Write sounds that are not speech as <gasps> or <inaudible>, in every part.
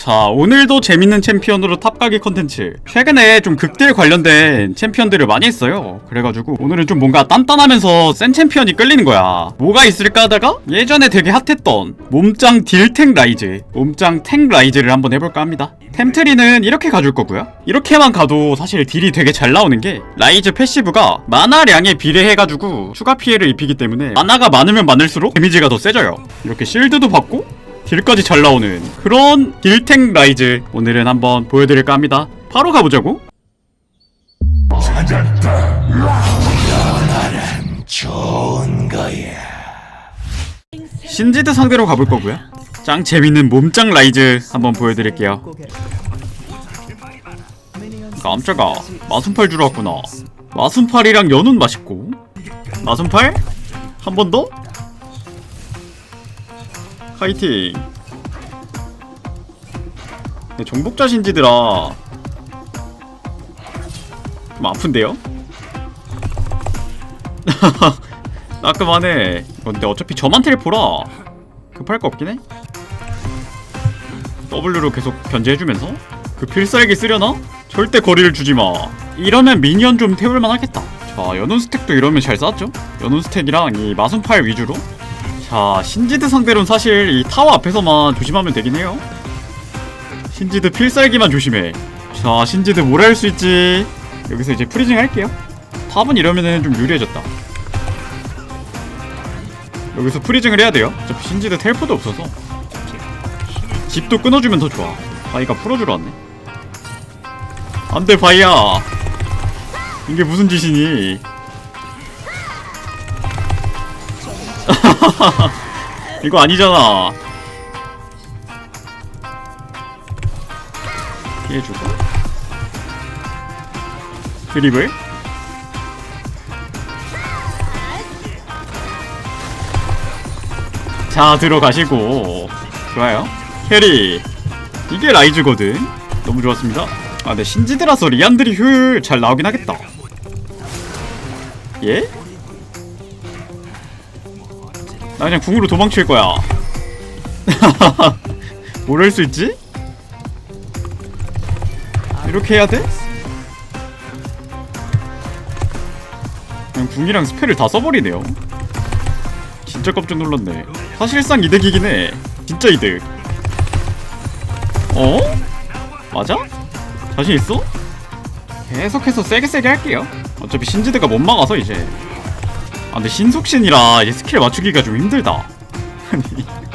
자 오늘도 재밌는 챔피언으로 탑가기 컨텐츠. 최근에 좀 극딜 관련된 챔피언들을 많이 했어요. 그래가지고 오늘은 좀 뭔가 단단하면서 센 챔피언이 끌리는 거야. 뭐가 있을까 하다가 예전에 되게 핫했던 몸짱 딜탱 라이즈 몸짱 탱 라이즈를 한번 해볼까 합니다. 템트리는 이렇게 가줄 거고요. 이렇게만 가도 사실 딜이 되게 잘 나오는 게 라이즈 패시브가 마나량에 비례해가지고 추가 피해를 입히기 때문에 마나가 많으면 많을수록 데미지가 더 세져요. 이렇게 실드도 받고 딜까지 잘 나오는 그런 딜탱 라이즈 오늘은 한번 보여드릴까 합니다. 바로 가보자고. 신지드 상대로 가볼 거고요. 짱 재밌는 몸짱 라이즈 한번 보여드릴게요. 깜짝아 마순팔 주러 왔구나. 마순팔이랑 연운 맛있고. 마순팔? 한 번 더? 파이팅. 네, 정복자 신지드라 좀 아픈데요? <laughs> 따끔하네 근데 어차피 저만 텔포라. 급할 거 없긴 해. W로 계속 견제해주면서? 그 필살기 쓰려나? 절대 거리를 주지마. 이러면 미니언 좀 태울만 하겠다. 자 연운 스택도 이러면 잘 쌓았죠? 연운 스택이랑 이 마순팔 위주로 자 신지드 상대로는 사실 이 타워 앞에서만 조심하면 되긴 해요. 신지드 필살기만 조심해. 자 신지드 뭘 할 수 있지? 여기서 이제 프리징 할게요. 탑은 이러면은 좀 유리해졌다. 여기서 프리징을 해야 돼요. 어차피 신지드 텔포도 없어서. 집도 끊어주면 더 좋아. 바이가 풀어주러 왔네. 안돼 바이야. 이게 무슨 짓이니 <laughs> 이거 아니잖아. 피해주고. 드립을. 자 들어가시고. 좋아요. 캐리. 이게 라이즈거든. 너무 좋았습니다. 아 근데 신지드라서 리안들이 효율 잘 나오긴 하겠다. 예? 나 그냥 궁으로 도망칠 거야 <laughs> 뭘 할 수 있지? 이렇게 해야 돼? 그냥 궁이랑 스펠을 다 써버리네요 진짜 깜짝 놀랐네 사실상 이득이긴 해 진짜 이득 어? 맞아? 자신 있어? 계속해서 세게 세게 할게요 어차피 신지드가 못 막아서 이제 아 근데 신속신이라 이제 스킬 맞추기가 좀 힘들다 아니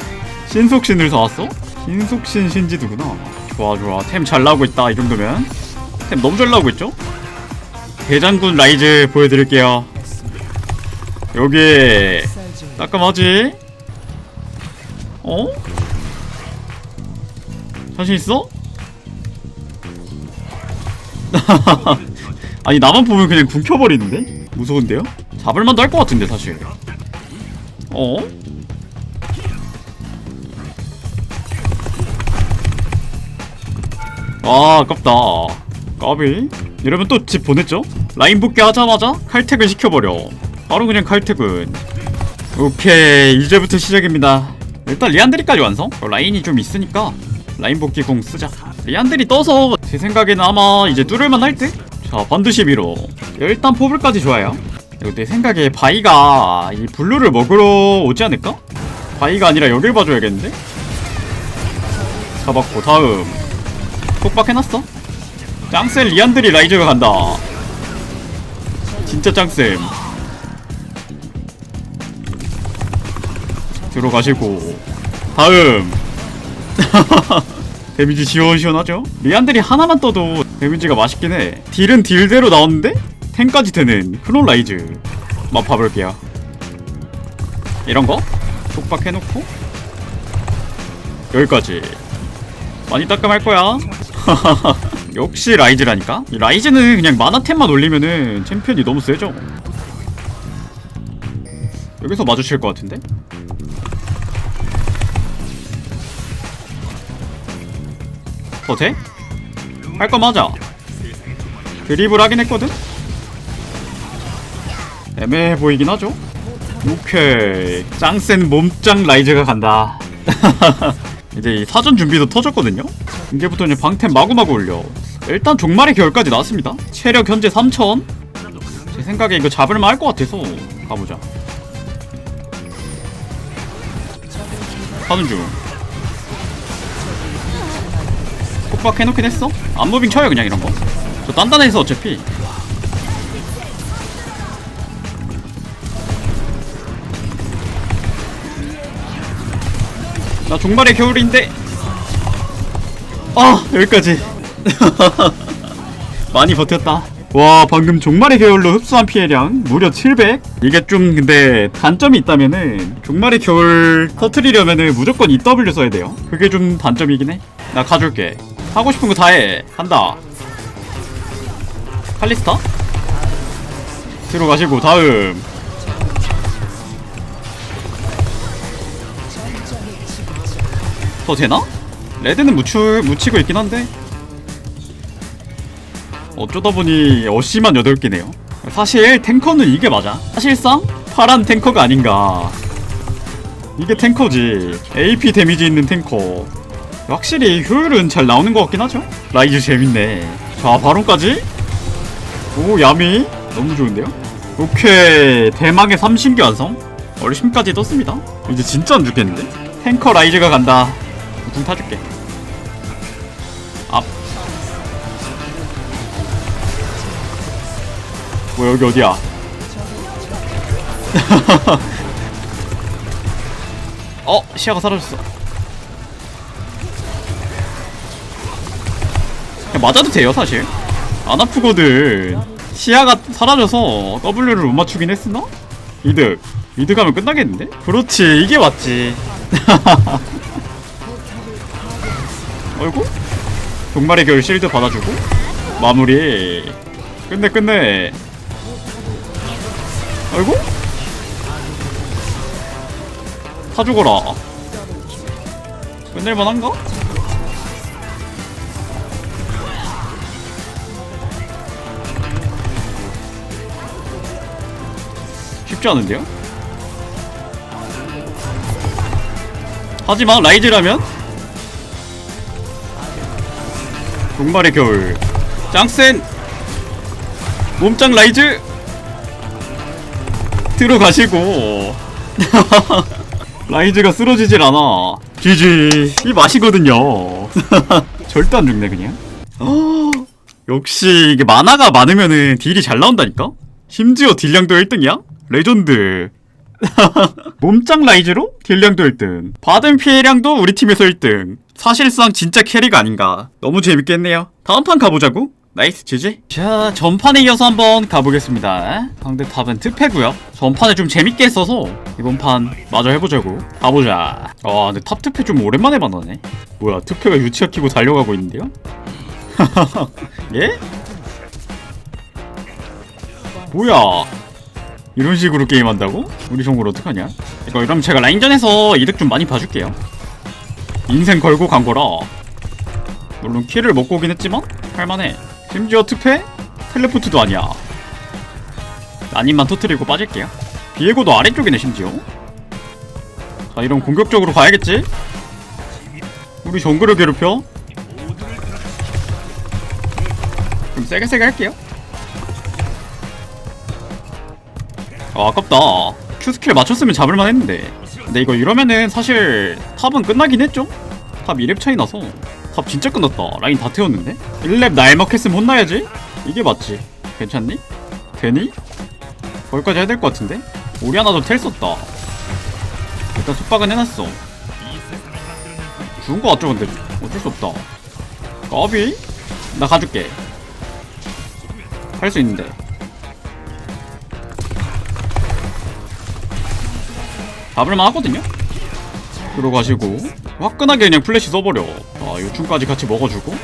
<laughs> 신속신을 사왔어? 신속신 신지드구나 좋아 좋아 템 잘 나오고 있다 이 정도면 템 너무 잘 나오고 있죠? 대장군 라이즈 보여드릴게요 여기 따끔하지? 어? 자신 있어? <laughs> 아니 나만 보면 그냥 궁 켜버리는데? 무서운데요? 잡을만도 할 것 같은데 사실. 어? 아 아깝다. 까비? 이러면 또 집 보냈죠? 라인 복귀 하자마자 칼퇴근 시켜버려. 바로 그냥 칼퇴근 오케이 이제부터 시작입니다. 일단 리안드리까지 완성? 어, 라인이 좀 있으니까 라인 복귀 공 쓰자. 리안드리 떠서 제 생각에는 아마 이제 뚫을만 할 듯 자 반드시 밀어. 일단 포블까지 좋아요 내 생각에 바이가 이 블루를 먹으러 오지 않을까? 바이가 아니라 여길 봐줘야겠는데? 잡았고 다음. 속박해놨어? 짱셀 리안드리 라이즈가 간다. 진짜 짱쌤. 들어가시고. 다음. <laughs> 데미지 시원시원하죠? 리안들이 하나만 떠도 데미지가 맛있긴 해. 딜은 딜대로 나오는데 탱까지 되는 클론 라이즈 맛 봐볼게요 이런거 속박해놓고 여기까지 많이 따끔할 거야 <laughs> 역시 라이즈라니까 이 라이즈는 그냥 마나템만 올리면은 챔피언이 너무 세죠 여기서 마주칠 것 같은데 더 돼? 할 거 맞아. 드립을 하긴 했거든? 애매해 보이긴 하죠? 오케이. 짱센 몸짱 라이즈가 간다. <laughs> 이제 이 사전 준비도 터졌거든요. 이제부터 이제 방템 마구마구 올려. 일단 종말의 겨울까지 나왔습니다. 체력 현재 3000제 생각에 이거 잡을만 할 것 같아서 가보자. 하는 중. 폭박 해놓긴 했어. 안무빙 쳐요 그냥 이런 거 저 단단해서 어차피 나 종말의 겨울인데. 아 여기까지. <laughs> 많이 버텼다. 와 방금 종말의 겨울로 흡수한 피해량 무려 700 이게 좀 근데 단점이 있다면은 종말의 겨울 터트리려면은 무조건 EW 써야 돼요. 그게 좀 단점이긴 해나 가줄게. 하고 싶은 거 다 해. 한다. 칼리스타 뒤로 가시고 다음 더 되나? 레드는 묻추, 묻히고 있긴 한데. 어쩌다 보니 어시만 8개네요. 사실 탱커는 이게 맞아. 사실상 파란 탱커가 아닌가. 이게 탱커지. AP 데미지 있는 탱커. 확실히 효율은 잘 나오는 것 같긴 하죠? 라이즈 재밌네. 자 바론까지. 오 야미. 너무 좋은데요? 오케이. 대망의 3신기 완성. 얼심까지 떴습니다. 이제 진짜 안 죽겠는데? 탱커 라이즈가 간다 궁 타줄게. 앞. 뭐야 여기 어디야? <laughs> 어 시야가 사라졌어. 그냥 맞아도 돼요 사실. 안 아프거든. 시야가 사라져서 W를 못 맞추긴 했으나? 이득. 이득 하면 끝나겠는데? 그렇지 이게 맞지 <laughs> 어이구 종말의 겨울 실드 받아주고? 마무리. 끝내 끝내. 어이구 타 죽어라. 끝낼만한가? 쉽지 않은데요? 하지만 라이즈라면 종말의 겨울. 짱센! 몸짱 라이즈! 들어가시고. <laughs> 라이즈가 쓰러지질 않아. GG 이 맛이거든요. <laughs> 절대 안 죽네 그냥. 어, <gasps> 역시 이게 만화가 많으면은 딜이 잘 나온다니까? 심지어 딜량도 1등이야? 레전드 <laughs> 몸짱 라이즈로 딜량도 1등 받은 피해량도 우리 팀에서 1등. 사실상 진짜 캐리가 아닌가. 너무 재밌겠네요. 다음 판 가보자고. 나이스 지지. 자 전판에 이어서 한번 가보겠습니다. 상대 탑은 특패고요. 전판에 좀 재밌게 했어서 이번 판 마저 해보자고. 가보자. 아 근데 탑 특패 좀 오랜만에 만나네. 뭐야 특패가 유치아 키고 달려가고 있는데요? <laughs> 예? 뭐야 이런 식으로 게임한다고? 우리 정글 어떡하냐? 이거 이러면 제가 라인전에서 이득 좀 많이 봐줄게요 인생 걸고 간 거라 물론 키를 먹고 오긴 했지만 할만해 심지어 특패? 텔레포트도 아니야 난임만 터트리고 빠질게요 비에고도 아래쪽이네 심지어 자 이런 공격적으로 가야겠지? 우리 정글을 괴롭혀? 좀 세게 세게 할게요 아, 아깝다. Q 스킬 맞췄으면 잡을만 했는데. 근데 이거 이러면은 사실 탑은 끝나긴 했죠? 탑 2렙 차이 나서. 탑 진짜 끝났다. 라인 다 태웠는데? 1렙 날먹했으면 혼나야지? 이게 맞지. 괜찮니? 되니? 거기까지 해야 될 것 같은데? 우리 하나도 텔 썼다. 일단 속박은 해놨어. 죽은 거 같죠, 근데? 어쩔 수 없다. 까비? 나 가줄게. 할 수 있는데. 잡을만 하거든요? 들어가시고 화끈하게 그냥 플래시 써버려 아 요충까지 같이 먹어주고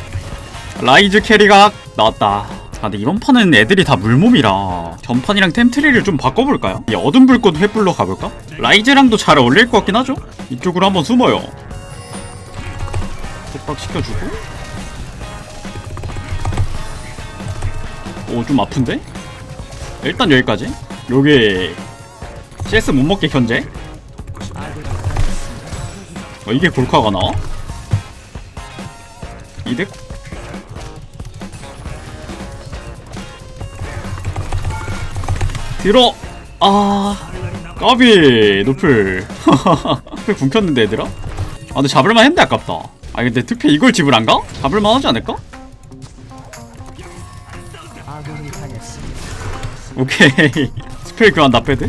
라이즈 캐리가 나왔다 아 근데 이번 판은 애들이 다 물몸이라 전판이랑 템트리를 좀 바꿔볼까요? 이 어둠 불꽃 횃불로 가볼까? 라이즈랑도 잘 어울릴 것 같긴 하죠? 이쪽으로 한번 숨어요 속박 시켜주고 오 좀 아픈데? 일단 여기까지 요게 CS 못 먹게 견제 어, 이게 골카가 나와? 이득 들어! 아 까비! 노플. <laughs> 노플 굶겼는데 얘들아? 아 근데 잡을만 했는데 아깝다. 아 근데 특패 이걸 집을 안 가? 잡을만 하지 않을까? 오케이. <laughs> 스펠 교환 나패드?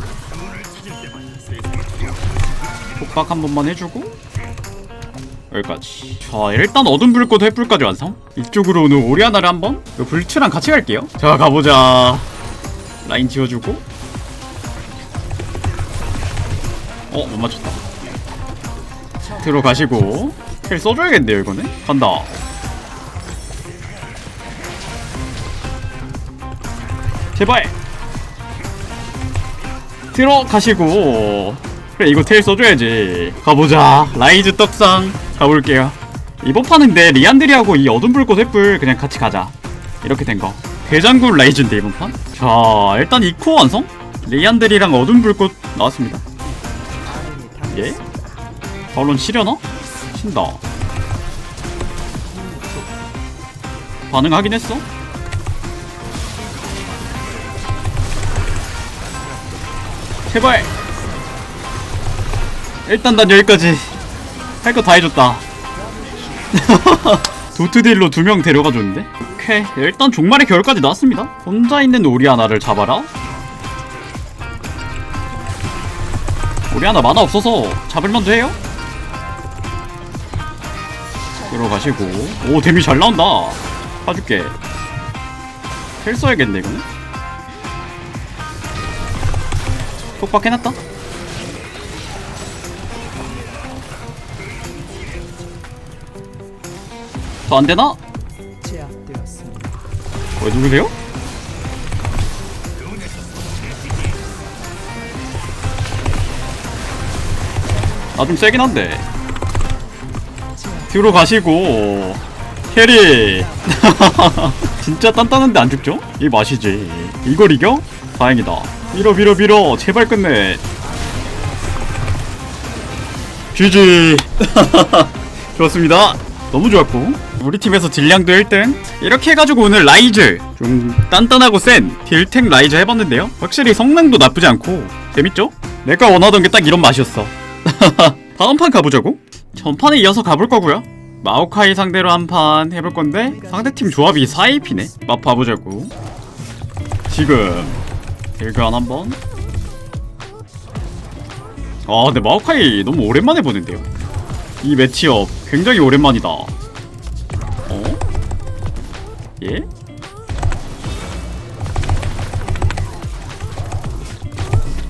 폭박 한 번만 해주고 여기까지. 자 일단 어둠 불꽃 횃불까지 완성. 이쪽으로는 오리아나를 한번 요 불츠랑 같이 갈게요. 자 가보자. 라인 지워주고. 어 못 맞췄다. 들어가시고. 힐 써줘야겠네요 이거는? 간다. 제발! 들어가시고 그래 이거 테일 써줘야지. 가보자. 라이즈 떡상. 가볼게요. 이번 판은 근데 리안드리하고 이 어둠 불꽃 횃불 그냥 같이 가자. 이렇게 된거. 대장군 라이즈인데 이번 판 자 일단 이코 완성? 리안드리랑 어둠 불꽃 나왔습니다. 예? 바론 치려나? 친다. 반응하긴 했어? 제발 일단 난 여기까지 할 거 다 해줬다. <laughs> 도트딜로 두 명 데려가 줬는데? 오케이. 일단 종말의 겨울까지 나왔습니다. 혼자 있는 오리아나를 잡아라. 오리아나 만화 없어서 잡을만도 해요. 들어가시고. 오 데미 잘 나온다. 봐줄게. 텔 써야겠네 이거는. 톡박 해놨다 더 안되나? 제압되었습니다. 왜 누구세요? 나 좀 세긴 한데 뒤로 가시고 캐리 <laughs> 진짜 단단한데 안 죽죠? 이 맛이지 이걸 이겨? 다행이다 밀어 밀어 밀어 제발 끝내 <laughs> GG <laughs> 좋았습니다 너무 좋았고. 우리 팀에서 딜량도 1등. 이렇게 해가지고 오늘 라이즈. 좀 단단하고 센 딜탱 라이즈 해봤는데요. 확실히 성능도 나쁘지 않고. 재밌죠? 내가 원하던 게 딱 이런 맛이었어. <laughs> 다음 판 가보자고? 전판에 이어서 가볼 거고요. 마오카이 상대로 한 판 해볼 건데 상대팀 조합이 4AP네. 맛 봐보자고. 지금 딜교환 한번. 아 근데 마오카이 너무 오랜만에 보는데요 이 매치업 굉장히 오랜만이다 어? 예?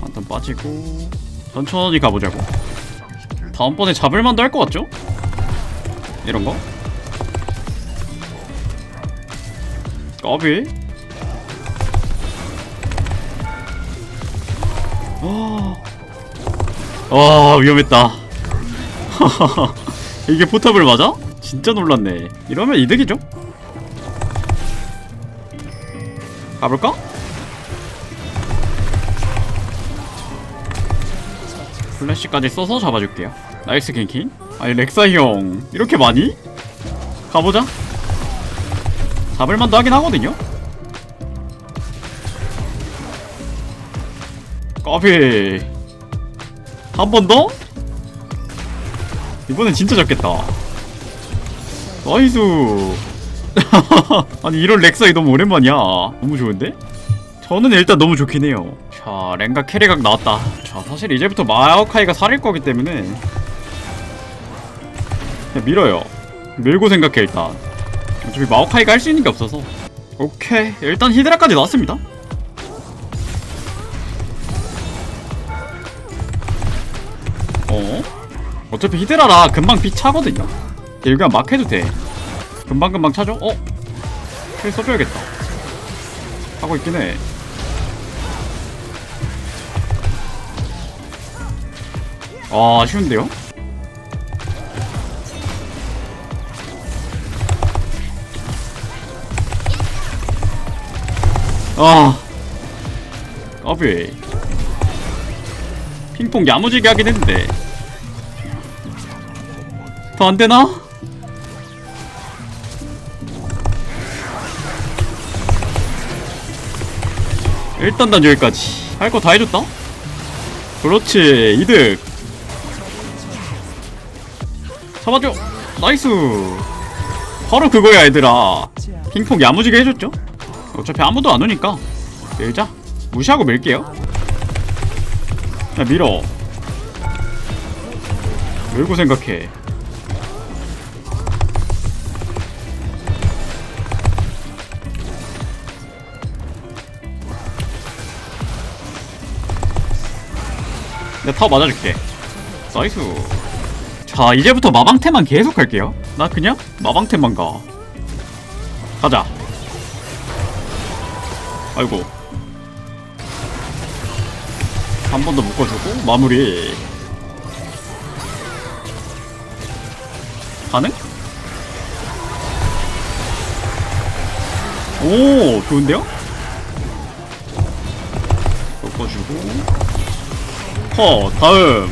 한턴 빠지고 천천히 가보자고 다음번에 잡을만도 할 것 같죠? 이런 거? 까비? 와 위험했다 <laughs> 이게 포탑을 맞아? 진짜 놀랐네 이러면 이득이죠? 가볼까? 플래시까지 써서 잡아줄게요 나이스 갱킹 아니 렉사이 형 이렇게 많이? 가보자 잡을만도 하긴 하거든요 까비 한 번 더? 이번엔 진짜 잡겠다. 나이스. <laughs> 아니 이런 렉사이 너무 오랜만이야. 너무 좋은데? 저는 일단 너무 좋긴 해요. 자 랭가 캐리각 나왔다. 자 사실 이제부터 마오카이가 살일 거기 때문에. 그냥 밀어요. 밀고 생각해 일단. 어차피 마오카이가 할 수 있는 게 없어서. 오케이. 일단 히드라까지 나왔습니다. 어? 어차피 히드라라 금방 피 차거든요 그냥 막 해도 돼 금방금방 차죠? 어? 힐 써줘야겠다 하고 있긴 해 아, 아쉬운데요? 아, 까비. 핑퐁 야무지게 하긴 했는데. 더 안되나? 일단, 단 여기까지. 할 거 다 해줬다? 그렇지 이득. 잡아줘. 나이스. 바로 그거야 얘들아. 핑퐁 야무지게 해줬죠? 어차피 아무도 안 오니까. 밀자. 무시하고 밀게요. 야 밀어. 밀고 생각해. 내가 타워 맞아줄게. 나이스. 자 이제부터 마방템만 계속 할게요. 나 그냥 마방템만 가. 가자. 아이고. 한 번 더 묶어주고 마무리. 가능? 오 좋은데요? 묶어주고 허 다음.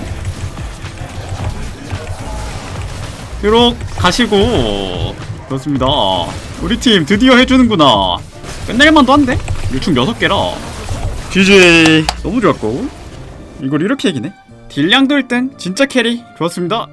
유록 가시고. 그렇습니다. 우리 팀 드디어 해주는구나. 끝낼만도 한데? 유충 6개라. GG 너무 좋았고. 이걸 이렇게 이기네? 딜량도 1등 진짜 캐리. 좋았습니다